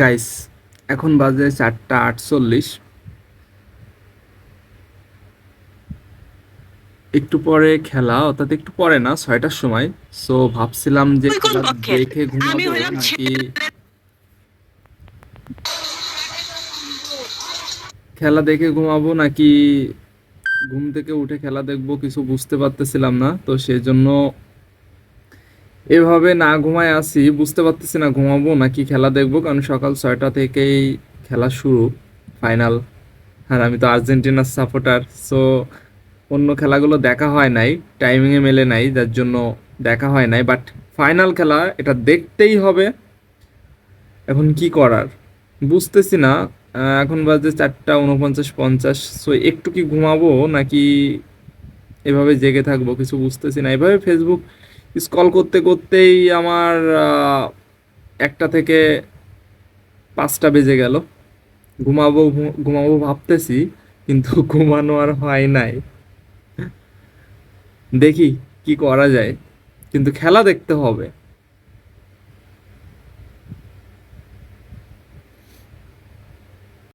Guys এখন বাজে চারটা আটচল্লিশ। একটু পরে খেলা অর্থাৎ একটু পরে না ছয়টার সময়। সো ভাবছিলাম যে খেলা দেখে ঘুমাবো নাকি? খেলা দেখে ঘুমাবো নাকি? ঘুম থেকে উঠে খেলা দেখব কিছু বুঝতে পারতেছিলাম না। তো সেজন্য এভাবে না ঘুমায় আসি, বুঝতে পারতেছি না ঘুমাবো নাকি খেলা দেখব, কারণ সকাল ছয়টা থেকেই খেলা শুরু ফাইনাল আর আমি তো আর্জেন্টিনার সাপোর্টার সো অন্য খেলাগুলো দেখা হয় নাই টাইমিংয়ে মেলে নাই, যার জন্য দেখা হয় নাই বাট ফাইনাল খেলা এটা দেখতেই হবে। এখন কি করার? বুঝতেছি না এখন বাজে চারটা উনপঞ্চাশ পঞ্চাশ সো একটু কি ঘুমাবো নাকি এভাবে জেগে থাকব, কিছু বুঝতেছি না। এভাবে ফেসবুক স্ক্রল করতে করতেই আমার একটা থেকে পাঁচটা বেজে গেল। ঘুমাবো ঘুমাবো ভাবতেছি, কিন্তু ঘুমানো আর হয় নাই। দেখি কি করা যায়, কিন্তু খেলা দেখতে হবে।